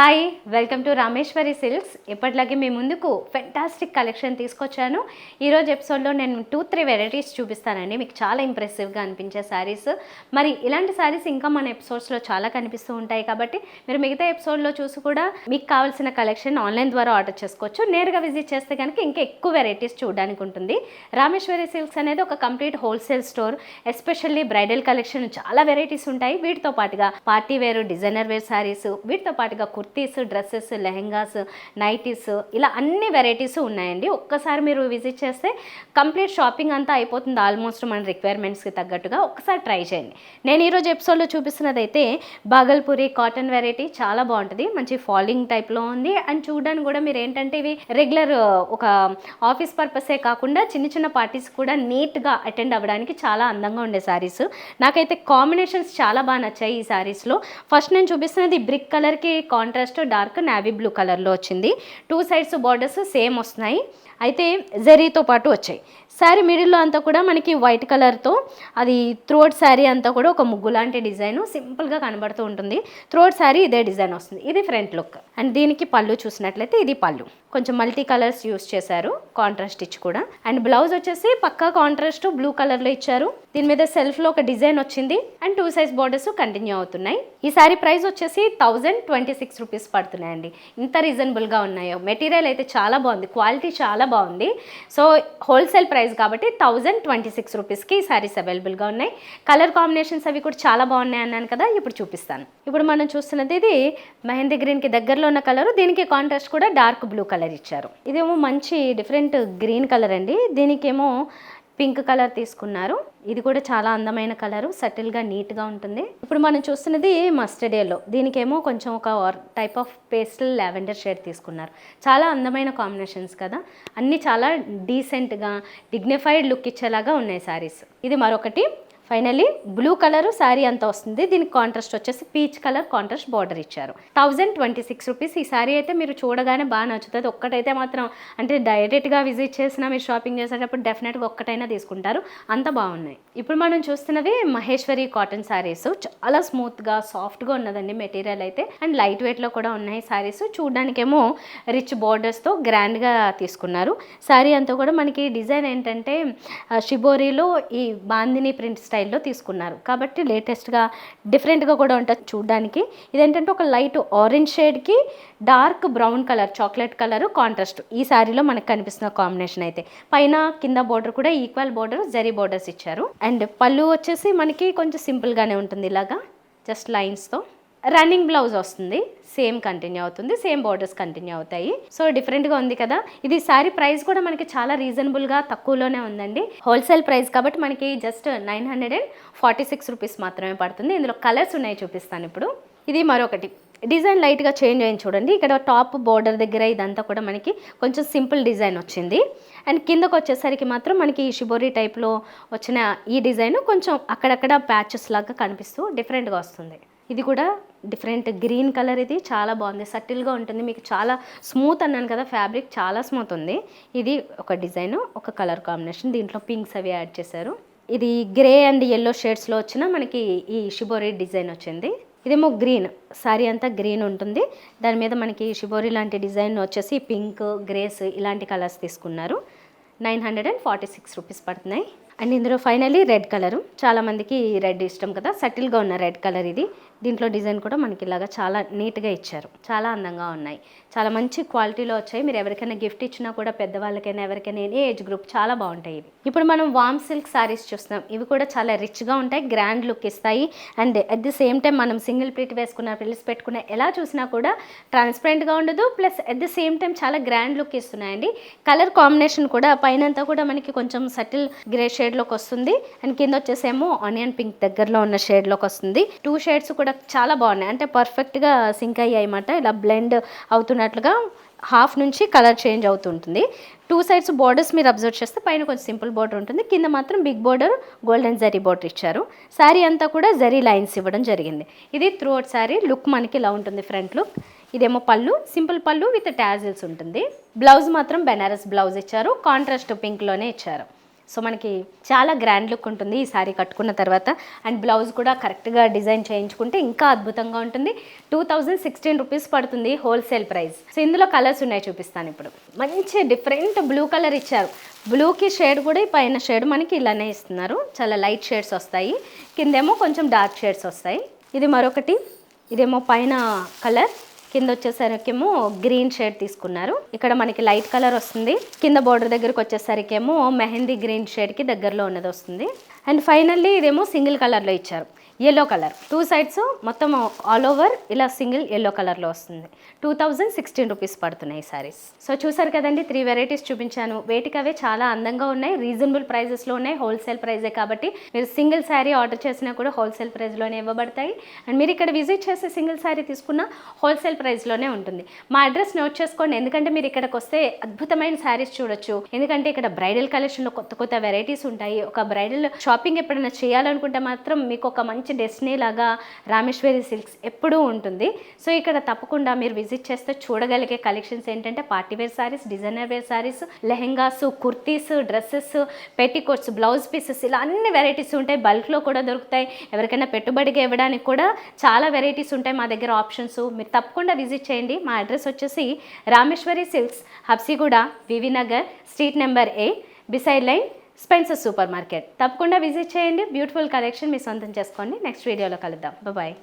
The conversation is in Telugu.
Hi welcome to Rameshwari silks ఎప్పటిలాగే మీ ముందుకు ఫెంటాస్టిక్ కలెక్షన్ తీసుకొచ్చాను. ఈరోజు ఎపిసోడ్లో నేను టూ త్రీ వెరైటీస్ చూపిస్తానండి. మీకు చాలా ఇంప్రెసివ్గా అనిపించే శారీస్ మరి ఇలాంటి శారీస్ ఇంకా మన ఎపిసోడ్స్లో చాలా కనిపిస్తూ ఉంటాయి కాబట్టి మీరు మిగతా ఎపిసోడ్లో చూసి కూడా మీకు కావాల్సిన కలెక్షన్ ఆన్లైన్ ద్వారా ఆర్డర్ చేసుకోవచ్చు. నేరుగా విజిట్ చేస్తే కనుక ఇంకా ఎక్కువ వెరైటీస్ చూడడానికి ఉంటుంది. రామేశ్వరి సిల్క్స్ అనేది ఒక complete wholesale store especially bridal collection చాలా వెరైటీస్ ఉంటాయి. వీటితో పాటుగా party wear designer wear saris వీటితో పాటుగా కుర్తీస్ డ్రెస్సెస్ లెహెంగాస్ నైటీస్ ఇలా అన్ని వెరైటీస్ ఉన్నాయండి. ఒక్కసారి మీరు విజిట్ చేస్తే కంప్లీట్ షాపింగ్ అంతా అయిపోతుంది. ఆల్మోస్ట్ మన రిక్వైర్మెంట్స్కి తగ్గట్టుగా ఒక్కసారి ట్రై చేయండి. నేను ఈరోజు ఎపిసోడ్లో చూపిస్తున్నది అయితే బాగల్పూరి కాటన్ వెరైటీ చాలా బాగుంటుంది. మంచి ఫాలింగ్ టైప్లో ఉంది. అండ్ చూడడానికి కూడా మీరు ఏంటంటే ఇవి రెగ్యులర్ ఒక ఆఫీస్ పర్పసే కాకుండా చిన్న చిన్న పార్టీస్ కూడా నీట్గా అటెండ్ అవ్వడానికి చాలా అందంగా ఉండే శారీస్ నాకైతే కాంబినేషన్స్ చాలా బాగా నచ్చాయి ఈ శారీస్లో ఫస్ట్ నేను చూపిస్తున్నది బ్రిక్ కలర్కి కాంట్రాస్ట్ డార్క్ నావీ బ్లూ కలర్లో వచ్చింది. టూ సైడ్స్ బార్డర్స్ సేమ్ వస్తున్నాయి. అయితే జరీతో పాటు వచ్చాయి. శారీ మిడిల్లో అంతా కూడా మనకి వైట్ కలర్తో అది త్రోట్ శారీ అంతా కూడా ఒక ముగ్గు లాంటి డిజైన్ సింపుల్గా కనబడుతూ ఉంటుంది. త్రోట్ శారీ ఇదే డిజైన్ వస్తుంది. ఇది ఫ్రంట్ లుక్ అండ్ దీనికి పళ్ళు చూసినట్లయితే ఇది పళ్ళు. కొంచెం మల్టీ కలర్స్ యూస్ చేశారు కాంట్రాస్ట్ ఇచ్చి కూడా. అండ్ బ్లౌజ్ వచ్చేసి పక్కా కాంట్రాస్ట్ బ్లూ కలర్లో ఇచ్చారు. దీని మీద సెల్ఫ్లో ఒక డిజైన్ వచ్చింది. And two size borders continue అవుతున్నాయి. ఈ సారీ ప్రైస్ వచ్చేసి థౌజండ్ ట్వంటీ సిక్స్ రూపీస్ పడుతున్నాయండి. ఇంత రీజనబుల్గా ఉన్నాయో. మెటీరియల్ అయితే చాలా బాగుంది. క్వాలిటీ చాలా బాగుంది. సో హోల్సేల్ ప్రైస్ కాబట్టి థౌజండ్ ట్వంటీ సిక్స్ రూపీస్కి ఈ సారీస్ అవైలబుల్గా ఉన్నాయి. కలర్ కాంబినేషన్స్ అవి కూడా చాలా బాగున్నాయి అన్నాను కదా ఇప్పుడు చూపిస్తాను. ఇప్పుడు మనం చూస్తున్నది ఇది మెహందీ గ్రీన్కి దగ్గరలో ఉన్న కలర్ దీనికి కాంట్రాస్ట్ కూడా డార్క్ బ్లూ కలర్ కలర్ ఇచ్చారు. ఇదేమో మంచి డిఫరెంట్ గ్రీన్ కలర్ అండి. దీనికేమో పింక్ కలర్ తీసుకున్నారు. ఇది కూడా చాలా అందమైన కలరు సటిల్గా నీట్గా ఉంటుంది. ఇప్పుడు మనం చూస్తున్నది మస్టర్డ్ ఎల్లో దీనికేమో కొంచెం ఒక type of pastel lavender shade తీసుకున్నారు. చాలా అందమైన కాంబినేషన్స్ కదా. అన్నీ చాలా డీసెంట్గా డిగ్నిఫైడ్ లుక్ ఇచ్చేలాగా ఉన్నాయి శారీస్ ఇది మరొకటి. ఫైనలీ బ్లూ కలర్ శారీ అంతా వస్తుంది. దీనికి కాంట్రాస్ట్ వచ్చేసి పీచ్ కలర్ కాంట్రాస్ట్ బార్డర్ ఇచ్చారు. థౌజండ్ ట్వంటీ సిక్స్ రూపీస్ ఈ శారీ అయితే మీరు చూడగానే బాగా నచ్చుతుంది. ఒక్కటైతే మాత్రం అంటే డైరెక్ట్గా విజిట్ చేసినా మీరు షాపింగ్ చేసేటప్పుడు డెఫినెట్గా ఒక్కటైనా తీసుకుంటారు. అంత బాగున్నాయి. ఇప్పుడు మనం చూస్తున్నవి మహేశ్వరి కాటన్ శారీస్ చాలా స్మూత్గా సాఫ్ట్గా ఉన్నదండి మెటీరియల్ అయితే. అండ్ లైట్ వెయిట్లో కూడా ఉన్నాయి శారీస్ చూడడానికేమో రిచ్ బార్డర్స్తో గ్రాండ్గా తీసుకున్నారు. శారీ అంతా కూడా మనకి డిజైన్ ఏంటంటే షిబోరీలో ఈ బాందిని ప్రింట్ స్టైల్ స్టైల్లో తీసుకున్నారు. కాబట్టి లేటెస్ట్గా డిఫరెంట్గా కూడా ఉంటుంది చూడడానికి. ఇదేంటంటే ఒక light orange షేడ్కి dark brown colour chocolate colour contrast. ఈ శారీలో మనకు కనిపిస్తున్న కాంబినేషన్ అయితే. పైన కింద బోర్డర్ కూడా ఈక్వల్ బోర్డర్ జరీ బోర్డర్స్ ఇచ్చారు. అండ్ పళ్ళు వచ్చేసి మనకి కొంచెం సింపుల్గానే ఉంటుంది ఇలాగా. జస్ట్ లైన్స్తో. రన్నింగ్ బ్లౌజ్ వస్తుంది. సేమ్ కంటిన్యూ అవుతుంది సేమ్ బార్డర్స్ కంటిన్యూ అవుతాయి. సో డిఫరెంట్గా ఉంది కదా. ఇది శారీ ప్రైస్ కూడా మనకి చాలా రీజనబుల్గా తక్కువలోనే ఉందండి. హోల్సేల్ ప్రైస్ కాబట్టి మనకి just nine hundred and forty six rupees మాత్రమే పడుతుంది. ఇందులో కలర్స్ ఉన్నాయి చూపిస్తాను ఇప్పుడు. ఇది మరొకటి. డిజైన్ లైట్గా చేంజ్ అయింది చూడండి. ఇక్కడ టాప్ బోర్డర్ దగ్గర ఇదంతా కూడా మనకి కొంచెం సింపుల్ డిజైన్ వచ్చింది. అండ్ కిందకు వచ్చేసరికి మాత్రం మనకి ఈ షిబోరి టైప్లో వచ్చిన ఈ డిజైన్ కొంచెం అక్కడక్కడ ప్యాచెస్ లాగా కనిపిస్తూ డిఫరెంట్గా వస్తుంది. ఇది కూడా డిఫరెంట్ గ్రీన్ కలర్ ఇది చాలా బాగుంది. సటిల్గా ఉంటుంది. మీకు చాలా స్మూత్ అన్నాను కదా ఫ్యాబ్రిక్ చాలా స్మూత్ ఉంది. ఇది ఒక డిజైన్ ఒక కలర్ కాంబినేషన్. దీంట్లో పింక్స్ అవి యాడ్ చేశారు. ఇది గ్రే అండ్ ఎల్లో షేడ్స్లో వచ్చిన మనకి ఈ షిబోరి డిజైన్ వచ్చింది. ఇదేమో గ్రీన్ సారీ అంతా గ్రీన్ ఉంటుంది. దాని మీద మనకి షిబోరి లాంటి డిజైన్ వచ్చేసి పింక్ గ్రేస్ ఇలాంటి కలర్స్ తీసుకున్నారు. Nine hundred and forty six rupees పడుతున్నాయి. అండ్ ఇందులో ఫైనలీ రెడ్ కలరు. చాలామందికి రెడ్ ఇష్టం కదా సటిల్గా ఉన్న రెడ్ కలర్ ఇది. దీంట్లో డిజైన్ కూడా మనకి ఇలాగా చాలా నీట్గా ఇచ్చారు. చాలా అందంగా ఉన్నాయి. చాలా మంచి క్వాలిటీలో వచ్చాయి. మీరు ఎవరికైనా గిఫ్ట్ ఇచ్చినా కూడా పెద్దవాళ్ళకైనా ఎవరికైనా ఏ ఏజ్ గ్రూప్ చాలా బాగుంటాయి ఇవి. ఇప్పుడు మనం వామ్ సిల్క్ సారీస్ చూస్తున్నాం. ఇవి కూడా చాలా రిచ్గా ఉంటాయి. గ్రాండ్ లుక్ ఇస్తాయి. And at the same time మనం సింగిల్ ప్లీట్ వేసుకున్న పిల్లిస్ పెట్టుకున్న ఎలా చూసినా కూడా ట్రాన్స్పరెంట్గా ఉండదు. Plus at the same time చాలా గ్రాండ్ లుక్ ఇస్తున్నాయండి. కలర్ కాంబినేషన్ కూడా పైనంతా కూడా మనకి కొంచెం సటిల్ గ్రే షేడ్లోకి వస్తుంది. అండ్ కింద వచ్చేసేమో ఆనియన్ పింక్ దగ్గరలో ఉన్న షేడ్లోకి వస్తుంది. టూ షేడ్స్ కూడా చాలా బాగున్నాయి. అంటే పర్ఫెక్ట్గా సింక్ అయ్యాయి అన్నమాట ఇలా బ్లెండ్ అవుతున్నట్లుగా హాఫ్ నుంచి కలర్ చేంజ్ అవుతుంటుంది. టూ సైడ్స్ బార్డర్స్ మీరు అబ్జర్వ్ చేస్తే పైన కొంచెం సింపుల్ బార్డర్ ఉంటుంది. కింద మాత్రం big border golden zari border ఇచ్చారు. శారీ అంతా కూడా జరీ లైన్స్ ఇవ్వడం జరిగింది. ఇది త్రూ అవుట్ శారీ లుక్ మనకి ఇలా ఉంటుంది ఫ్రంట్ లుక్ ఇదేమో పళ్ళు సింపుల్ పళ్ళు విత్ టాజిల్స్ ఉంటుంది. బ్లౌజ్ మాత్రం బెనారస్ బ్లౌజ్ ఇచ్చారు. కాంట్రాస్ట్ పింక్లోనే ఇచ్చారు. సో మనకి చాలా గ్రాండ్ లుక్ ఉంటుంది ఈ సారీ కట్టుకున్న తర్వాత. అండ్ బ్లౌజ్ కూడా కరెక్ట్గా డిజైన్ చేయించుకుంటే ఇంకా అద్భుతంగా ఉంటుంది. టూ థౌజండ్ సిక్స్టీన్ రూపీస్ పడుతుంది హోల్సేల్ ప్రైస్ సో ఇందులో కలర్స్ ఉన్నాయి చూపిస్తాను ఇప్పుడు. మంచి డిఫరెంట్ బ్లూ కలర్ ఇచ్చారు. బ్లూకి షేడ్ కూడా ఈ పైన షేడ్ మనకి ఇలానే ఇస్తున్నారు. చాలా లైట్ షేడ్స్ వస్తాయి. కిందేమో కొంచెం డార్క్ షేడ్స్ వస్తాయి. ఇది మరొకటి. ఇదేమో పైన కలర్ కింద వచ్చేసరికేమో గ్రీన్ షేడ్ తీసుకున్నారు. ఇక్కడ మనకి లైట్ కలర్ వస్తుంది. కింద బోర్డర్ దగ్గరకు వచ్చేసరికేమో మెహందీ గ్రీన్ షేడ్కి దగ్గరలో ఉన్నది వస్తుంది. అండ్ ఫైనల్లీ ఇదేమో సింగిల్ కలర్లో ఇచ్చారు. Yellow colour. టూ సైడ్స్ మొత్తం ఆల్ ఓవర్ ఇలా సింగిల్ ఎల్లో కలర్లో వస్తుంది. టూ థౌజండ్ సిక్స్టీన్ రూపీస్ పడుతున్నాయి సారీస్ సో చూసారు కదండి త్రీ వెరైటీస్ చూపించాను. వేటికవే చాలా అందంగా ఉన్నాయి. రీజనబుల్ ప్రైజెస్లో ఉన్నాయి. హోల్సేల్ ప్రైజే కాబట్టి మీరు సింగిల్ శారీ ఆర్డర్ చేసినా కూడా హోల్సేల్ ప్రైస్లోనే ఇవ్వబడతాయి. అండ్ మీరు ఇక్కడ విజిట్ చేసి సింగిల్ శారీ తీసుకున్న హోల్సేల్ ప్రైస్లోనే ఉంటుంది. మా అడ్రస్ నోట్ చేసుకోండి. ఎందుకంటే మీరు ఇక్కడికి వస్తే అద్భుతమైన శారీస్ చూడొచ్చు. ఎందుకంటే ఇక్కడ బ్రైడల్ కలెక్షన్లో కొత్త కొత్త వెరైటీస్ ఉంటాయి. ఒక బ్రైడల్ షాపింగ్ ఎప్పుడైనా చేయాలనుకుంటే మాత్రం మీకు ఒక మంచి డెస్టినీ లాగా రామేశ్వరి సిల్క్స్ ఎప్పుడూ ఉంటుంది. సో ఇక్కడ తప్పకుండా మీరు విజిట్ చేస్తే చూడగలిగే కలెక్షన్స్ ఏంటంటే party wear saris designer wear saris lehengas kurtis dresses petticoats blouse pieces ఇలా అన్ని వెరైటీస్ ఉంటాయి. బల్క్లో కూడా దొరుకుతాయి. ఎవరికైనా పెట్టుబడిగా ఇవ్వడానికి కూడా చాలా వెరైటీస్ ఉంటాయి మా దగ్గర ఆప్షన్స్ మీరు తప్పకుండా తప్పకుండా విజిట్ చేయండి. మా అడ్రస్ వచ్చేసి Rameshwari silks Habsiguda V V Nagar street number A beside lane Spencer super market. తప్పకుండా విజిట్ చేయండి. బ్యూటిఫుల్ కలెక్షన్ మీ సొంతం చేసుకోండి నెక్స్ట్ వీడియోలో కలుద్దాం. బాయ్.